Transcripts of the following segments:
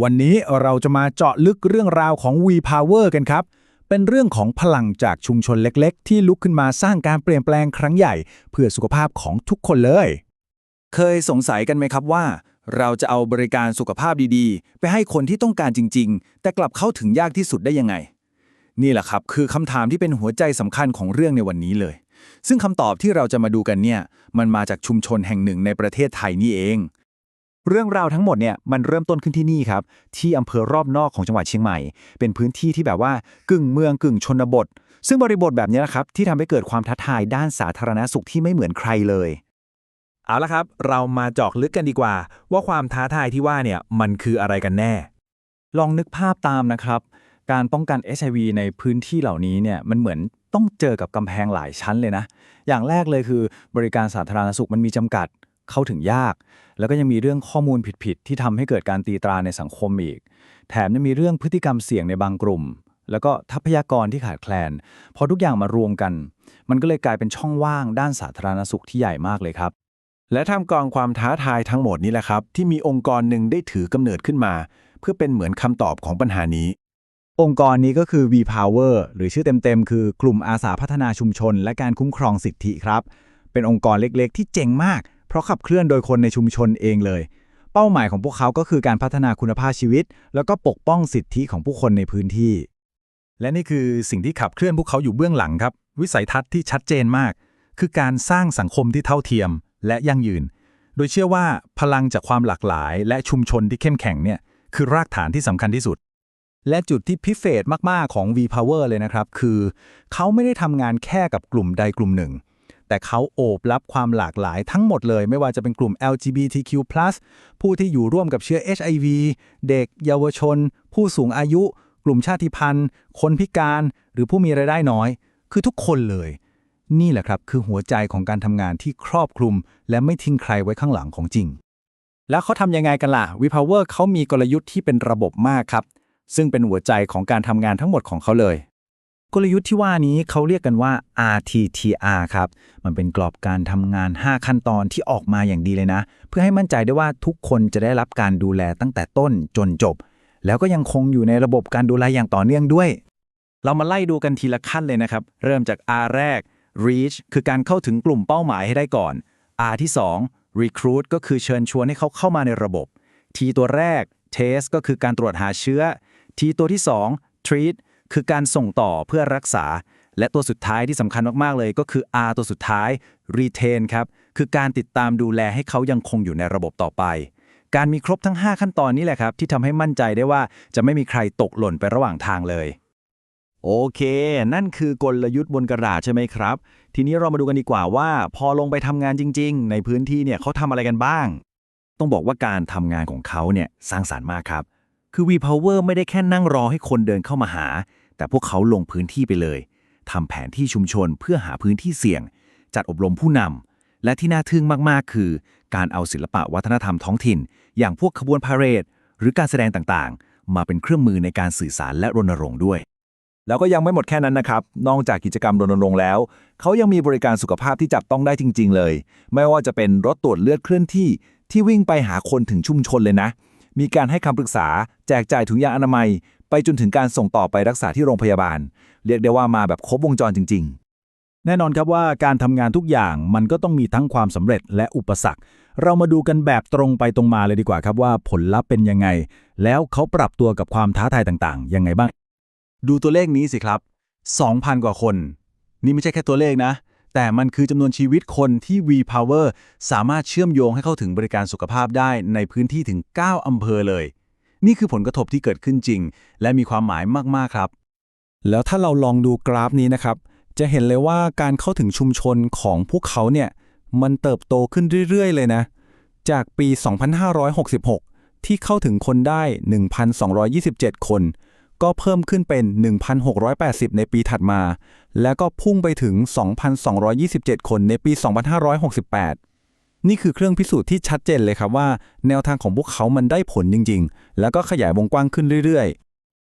วันนี้เราจะมาเจาะลึกเรื่องราวของ V Power กันครับ เป็นเรื่องของพลังจากชุมชนเล็กๆ ที่ลุกขึ้นมาสร้างการเปลี่ยนแปลงครั้งใหญ่ เพื่อสุขภาพของทุกคนเลย เคยสงสัยกันไหมครับว่า เราจะเอาบริการสุขภาพดีๆ ไปให้คนที่ต้องการจริง ๆ แต่กลับเข้าถึงยากที่สุดได้ยังไง นี่แหละครับคือคำถามที่เป็นหัวใจสำคัญของเรื่องในวันนี้เลย ซึ่งคำตอบที่เราจะมาดูกันเนี่ยมันมาจากชุมชนแห่งหนึ่งในประเทศไทยนี่เอง เรื่องราวทั้งหมดเนี่ยมันเริ่มต้นขึ้นที่นี่ครับ ที่อำเภอรอบนอกของจังหวัดเชียงใหม่ เป็นพื้นที่ที่แบบว่ากึ่งเมืองกึ่งชนบท ซึ่งบริบทแบบนี้นะครับที่ทำให้เกิดความท้าทายด้านสาธารณสุขที่ไม่เหมือนใครเลย เอาละครับ เรามาเจาะลึกกันดีกว่า ว่าความท้าทายที่ว่าเนี่ยมันคืออะไรกันแน่ ลองนึกภาพตามนะครับ การป้องกัน HIV ในพื้นที่เหล่านี้เนี่ยมันเหมือนต้องเจอกับกำแพงหลายชั้นเลยนะ อย่างแรกเลยคือ บริการสาธารณสุขมันมีจำกัด เข้าถึงยาก แล้วก็ยังมีเรื่องข้อมูลผิดๆที่ทำให้เกิดการตีตราในสังคมอีก แถมยังมีเรื่องพฤติกรรมเสี่ยงในบางกลุ่ม แล้วก็ทรัพยากรที่ขาดแคลน พอทุกอย่างมารวมกัน มันก็เลยกลายเป็นช่องว่างด้านสาธารณสุขที่ใหญ่มากเลยครับ และท่ามกลางความท้าทายทั้งหมดนี้แหละครับ ที่มีองค์กรหนึ่งได้ถือกำเนิดขึ้นมา เพื่อเป็นเหมือนคำตอบของปัญหานี้องค์กรนี้ก็คือ V Power หรือชื่อเต็มๆ คือกลุ่มอาสาพัฒนาชุมชน และการคุ้มครองสิทธิครับ เป็นองค์กรเล็กๆ ที่เจ๋งมาก เพราะขับเคลื่อนโดยคนในชุมชนเองเลย เป้าหมายของพวกเขาก็คือการพัฒนาคุณภาพชีวิต แล้วก็ปกป้องสิทธิของผู้คนในพื้นที่ และนี่คือสิ่งที่ขับเคลื่อนพวกเขาอยู่เบื้องหลังครับ วิสัยทัศน์ที่ชัดเจนมาก คือการสร้างสังคมที่เท่าเทียม และยั่งยืน โดยเชื่อว่าพลังจากความหลากหลาย และชุมชนที่เข้มแข็งเนี่ยคือรากฐานที่สำคัญที่สุดและจุดที่พิเศษมาก ๆ ของ V Power เลยนะครับ คือ เขาไม่ได้ทำงานแค่กับกลุ่มใดกลุ่มหนึ่ง แต่เขาโอบรับความหลากหลายทั้งหมดเลย ไม่ว่าจะเป็นกลุ่ม LGBTQ+ ผู้ที่อยู่ร่วมกับเชื้อ HIV เด็ก เยาวชน ผู้สูงอายุ กลุ่มชาติพันธุ์ คนพิการ หรือผู้มีรายได้น้อย คือทุกคนเลย นี่แหละครับคือหัวใจของการทำงานที่ครอบคลุม และไม่ทิ้งใครไว้ข้างหลังของจริง แล้วเขาทำยังไงกันล่ะ WePower เขามีกลยุทธ์ที่เป็นระบบมากครับซึ่งเป็นหัวใจของการทำงานทั้งหมดของเขาเลย กลยุทธ์ที่ว่านี้เขาเรียกกันว่า RTTR ครับ มันเป็นกรอบการทำงาน 5 ขั้นตอนที่ออกมาอย่างดีเลยนะ เพื่อให้มั่นใจได้ว่าทุกคนจะได้รับการดูแลตั้งแต่ต้นจนจบ แล้วก็ยังคงอยู่ในระบบการดูแลอย่างต่อเนื่องด้วย เรามาไล่ดูกันทีละขั้นเลยนะครับ เริ่มจาก R แรก reach คือการเข้าถึงกลุ่มเป้าหมายให้ได้ก่อน R ที่ 2 recruit ก็คือเชิญชวนให้เขาเข้ามาในระบบ T ตัวแรก test ก็คือการตรวจหาเชื้อ T ตัวที่ 2 treat คือการส่งต่อเพื่อรักษา และตัวสุดท้ายที่สำคัญมากๆเลยก็คือ R ตัวสุดท้าย retain ครับ คือการติดตามดูแลให้เขายังคงอยู่ในระบบต่อไป การมีครบทั้ง 5 ขั้นตอนนี้แหละครับ ที่ทำให้มั่นใจได้ว่าจะไม่มีใครตกหล่นไประหว่างทางเลย โอเค นั่นคือกลยุทธ์บนกระดาษใช่ไหมครับ ทีนี้เรามาดูกันดีกว่าว่า พอลงไปทำงานจริง ๆ ในพื้นที่เนี่ยเขาทำอะไรกันบ้าง ต้องบอกว่าการทำงานของเขาเนี่ยสร้างสารรค์มากครับคือ VPower ไม่ได้แค่นั่งรอให้คนเดินเข้ามาหา แต่พวกเขาลงพื้นที่ไปเลยทำแผนที่ชุมชนเพื่อหาพื้นที่เสี่ยง จัดอบรมผู้นำและที่น่าทึ่งมากๆ คือ การเอาศิลปะวัฒนธรรมท้องถิ่น อย่างพวกขบวนพาเหรดหรือการแสดงต่างๆ มาเป็นเครื่องมือในการสื่อสารและรณรงค์ด้วย แล้วก็ยังไม่หมดแค่นั้นนะครับ นอกจากกิจกรรมรณรงค์แล้ว เขายังมีบริการสุขภาพที่จับต้องได้จริง ๆ เลย ไม่ว่าจะเป็นรถตรวจเลือดเคลื่อนที่ที่วิ่งไปหาคนถึงชุมชนเลยนะ มีการให้คำปรึกษา แจกจ่ายถุงยางอนามัย ไปจนถึงการส่งต่อไปรักษาที่โรงพยาบาล เรียกได้ว่ามาแบบครบวงจรจริง ๆ แน่นอนครับว่าการทำงานทุกอย่างมันก็ต้องมีทั้งความสำเร็จและอุปสรรค เรามาดูกันแบบตรงไปตรงมาเลยดีกว่าครับว่าผลลัพธ์เป็นยังไง แล้วเขาปรับตัวกับความท้าทายต่างๆยังไงบ้าง ดูตัวเลขนี้สิครับ 2,000 กว่าคน นี่ไม่ใช่แค่ตัวเลขนะ แต่มันคือจำนวนชีวิตคนที่ V Power สามารถเชื่อมโยงให้เข้าถึงบริการสุขภาพได้ในพื้นที่ถึง 9อำเภอเลย นี่คือผลกระทบที่เกิดขึ้นจริง และมีความหมายมากๆครับ แล้วถ้าเราลองดูกราฟนี้นะครับ จะเห็นเลยว่าการเข้าถึงชุมชนของพวกเขาเนี่ยมันเติบโตขึ้นเรื่อย ๆ เลยนะ จากปี 2566 ที่เข้าถึงคนได้ 1,227 คน ก็เพิ่มขึ้นเป็น 1,680 ในปีถัดมา แล้วก็พุ่งไปถึง 2,227 คนในปี 2568 นี่คือเครื่องพิสูจน์ที่ชัดเจนเลยครับว่า แนวทางของพวกเขามันได้ผลจริง ๆ แล้วก็ขยายวงกว้างขึ้นเรื่อย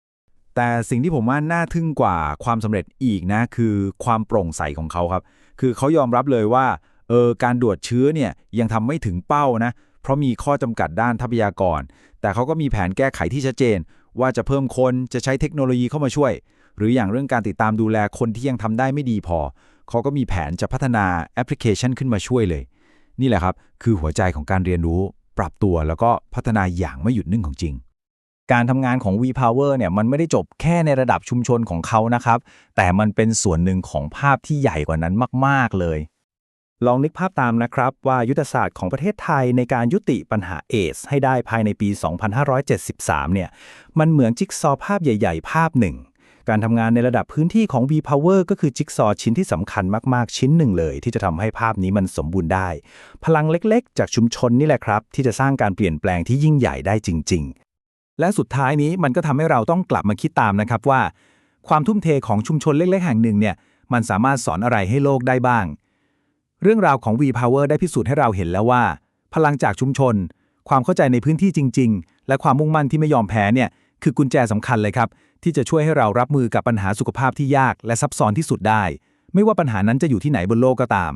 ๆ แต่สิ่งที่ผมว่าน่าทึ่งกว่าความสำเร็จอีกนะคือความโปร่งใสของเขาครับ คือเขายอมรับเลยว่าเออการตรวจเชื้อเนี่ยยังทำไม่ถึงเป้านะ เพราะมีข้อจำกัดด้านทรัพยากร แต่เขาก็มีแผนแก้ไขที่ชัดเจน ว่าจะเพิ่มคนจะใช้เทคโนโลยีเข้ามาช่วย หรืออย่างเรื่องการติดตามดูแลคนที่ยังทำได้ไม่ดีพอ เขาก็มีแผนจะพัฒนาแอปพลิเคชันขึ้นมาช่วยเลย นี่แหละครับ คือหัวใจของการเรียนรู้ปรับตัวแล้วก็พัฒนาอย่างไม่หยุดนิ่งของจริง การทำงานของ V-Power เนี่ยมันไม่ได้จบแค่ในระดับชุมชนของเขานะครับ แต่มันเป็นส่วนหนึ่งของภาพที่ใหญ่กว่านั้นมาก ๆ เลย ลองนึกภาพตามนะครับ ว่ายุทธศาสตร์ของประเทศไทยในการยุติปัญหาเอส ให้ได้ภายในปี 2573 เนี่ย มันเหมือนจิ๊กซอภาพใหญ่ ๆ ภาพหนึ่ง การทำงานในระดับพื้นที่ของ V-Power ก็คือจิ๊กซอว์ชิ้นที่สำคัญมาก ๆ ชิ้นหนึ่งเลย ที่จะทำให้ภาพนี้มันสมบูรณ์ได้ พลังเล็กๆ จากชุมชนนี่แหละครับ ที่จะสร้างการเปลี่ยนแปลงที่ยิ่งใหญ่ได้จริง ๆ และสุดท้ายนี้มันก็ทำให้เราต้องกลับมาคิดตามนะครับว่า ความทุ่มเทของชุมชนเล็ก ๆ แห่งหนึ่งเนี่ยมันสามารถสอนอะไรให้โลกได้บ้าง เรื่องราวของ V-Power ได้พิสูจน์ให้เราเห็นแล้วว่า พลังจากชุมชน ความเข้าใจในพื้นที่จริง ๆ และความมุ่งมั่นที่ไม่ยอมแพ้เนี่ย คือกุญแจสำคัญเลยครับ ที่จะช่วยให้เรารับมือกับปัญหาสุขภาพที่ยากและซับซ้อนที่สุดได้ ไม่ว่าปัญหานั้นจะอยู่ที่ไหนบนโลกก็ตาม